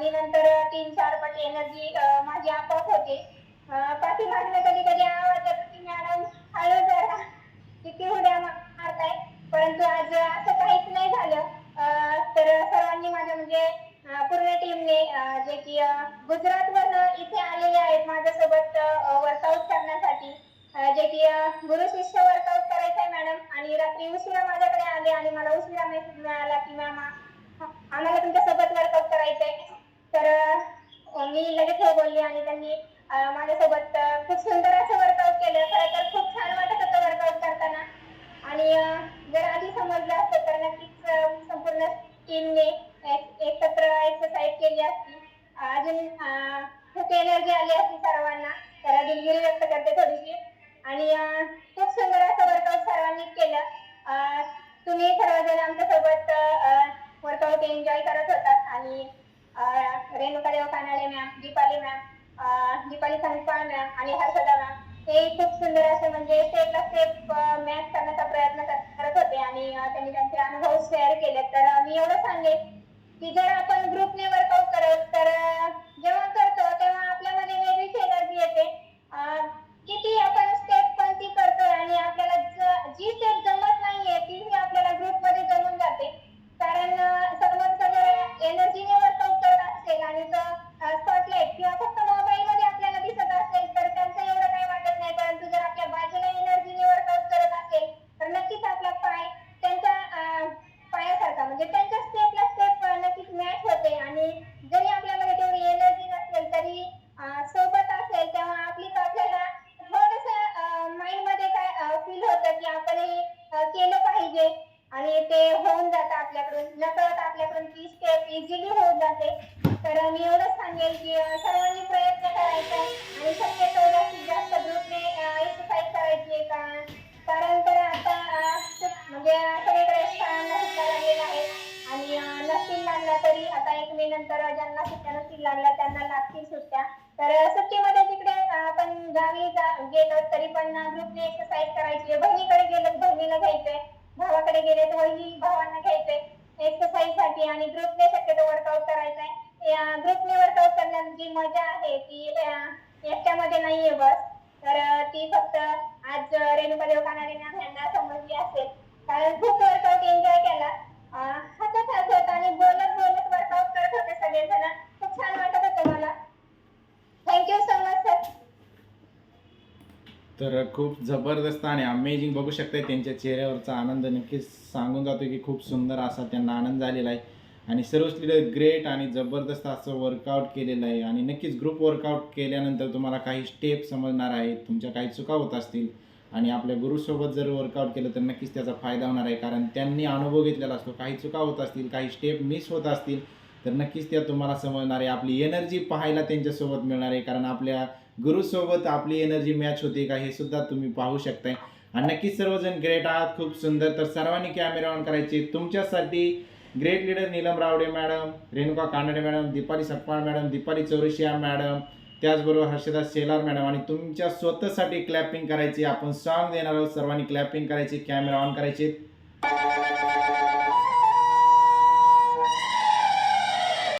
आणि नंतर तीन चार पट एनर्जी माझी आपोआप होते. पाठी पाठीमागनं कधी कधी आवाज येतो की मॅडम हळू जरा. किती उड्या मारताय. परंतु आज असं काहीच नाही झालं. तर सर्वांनी माझ्या म्हणजे पूर्ण टीमने जे की गुजरातवरनं इथे आलेले आहेत माझ्यासोबत वर्कआउट करण्यासाठी. जे की गुरु शिष्य वर्कआउट करायचंय मॅडम. आणि रात्री उशिरा माझ्याकडे आले आणि मला उशिरा मेसेज मिळाला की मॅम आम्हाला तुमच्यासोबत वर्कआउट करायचंय. तर मी लगेच हे बोलली आणि त्यांनी माझ्यासोबत खूप सुंदर असं वर्कआउट केलं. खरं तर खूप छान वाटत होतं वर्कआउट करताना. आणि जर आधी समजलं असतं तर नक्कीच संपूर्ण टीमने एकत्र एक्सरसाइज केली असती. अजून खूप एनर्जी आली असती सर्वांना. तर दिलगिरी व्यक्त करते थोडीशी. आणि खूप सुंदर असं वर्कआउट सर्वांनी केलं. तुम्ही सर्वजण आमच्यासोबत वर्कआउट एन्जॉय करत होतात. आणि Renuka Dev Kanade ma'am Deepali ma'am Deepali Sankpal ma'am आणि हर्षदा मॅम. हे खूप सुंदर असे म्हणजे स्टेप बाय स्टेप मॅच करण्याचा प्रयत्न करत होते आणि त्यांनी त्यांचे अनुभव शेअर केले. तर मी एवढं सांगेन की जर आपण ग्रुपने वर्कआउट करत तर जेव्हा करतो तेव्हा आपल्यामध्ये वेगळीच एनर्जी येते अं, किती आपण स्टेप कोणती करतोय आणि आपल्याला ज- जी स्टेप जमत नाहीये तीही आपल्याला ग्रुपमध्ये जमून जाते कारण अं, समोरचा जर एनर्जीने वर्कआउट करत असेल आणि तो स्पॉटलाइट किंवा फक्त मोबाईल मध्ये आपल्याला दिसत असेल तर त्यांचं एवढं काही वाटत नाही परंतु जर आपल्या बाजूला एनर्जीने वर्कआउट करत असेल तर नक्कीच आपला पाय त्यांच्या अं, पायासारखा म्हणजे त्यांच्या स्टेपला स्टेप नक्कीच मॅच होते आणि जरी आपल्यामध्ये तेवढी एनर्जी नसेल तरी अं, सोबत असेल तेव्हा आपलीच आपल्याला थोडस माइंडमध्ये काय फील होतं की आपणही अं, केलं पाहिजे आणि ते होऊन जातं आपल्याकडून. नकळत आपल्याकडून ती स्टेप इझिली होऊन जाते. तर मी एवढंच सांगेल की सर्वांनी प्रयत्न करायचा आणि शक्यतो जास्तीत जास्त ग्रुपने एक्सरसाइज करायची आहे का? कारण तर आता म्हणजे सगळीकडे शाळांना सुट्ट्या लागलेल्या आहेत. आणि नसतील लागल्या तरी आता एक मे नंतर ज्यांना सुट्ट्या नसतील लागल्या त्यांना लागतील सुट्ट्या. तर सुट्टीमध्ये तिकडे आपण गावी जा- गेलो तरी पण ग्रुपने एक्सरसाइज करायची आहे. बहिणीकडे गेलो बहिणीला घ्यायचंय. भावाकडे गेले तर वहिनी भावांना घ्यायचंय. एक्सरसाइजसाठी आणि ग्रुपने शक्यतो वर्कआउट करायचंय. ग्रुपने वर्कआउट करण्यात जी मजा आहे ती अं, एकट्यामध्ये नाहीये बस. तर ती फक्त आज रेणुका देव कानाडे यांना समजली असेल. कारण खूप वर्कआउट एन्जॉय केला अं, हसत हसत आणि बोलत बोलत वर्कआउट करत होते सगळेजण खूप छान वाटत होतं मला थँक्यू सो मच सर तर खूप जबरदस्त आणि अमेझिंग बघू शकताय त्यांच्या चेहऱ्यावरचा आनंद. नक्कीच सांगून जातो की खूप सुंदर असा त्यांना आनंद झालेला आहे. आणि सर्वच लिडर ग्रेट आणि जबरदस्त असं वर्कआउट केलेलं आहे. आणि नक्कीच ग्रुप वर्कआउट केल्यानंतर तुम्हाला काही स्टेप समजणार आहेत. तुमच्या काही चुका होत असतील. आणि आपल्या गुरुसोबत जर वर्कआउट केलं तर नक्कीच त्याचा फायदा होणार आहे. कारण त्यांनी अनुभव घेतलेला असतो. काही चुका होत असतील काही स्टेप मिस होत असतील तर नक्कीच त्या तुम्हाला समजणार आहे आपली एनर्जी पाहायला त्यांच्यासोबत मिळणार आहे कारण आपल्या गुरुसोबत आपली एनर्जी मॅच होते का हे सुद्धा तुम्ही पाहू शकताय. आणि नक्कीच सर्वजण ग्रेट आहात खूप सुंदर. तर सर्वांनी कॅमेरा ऑन करायचे. तुमच्यासाठी great leader Neelam Rawde madam Renuka Kanade madam Deepali Sakpal madam Deepali Chaurasia madam त्याचबरोबर हर्षदा शेलार मॅडम आणि तुमच्या स्वतःसाठी क्लॅपिंग करायची. आपण सॉन्ग देणार आहोत. सर्वांनी क्लॅपिंग करायची कॅमेरा ऑन करायचे.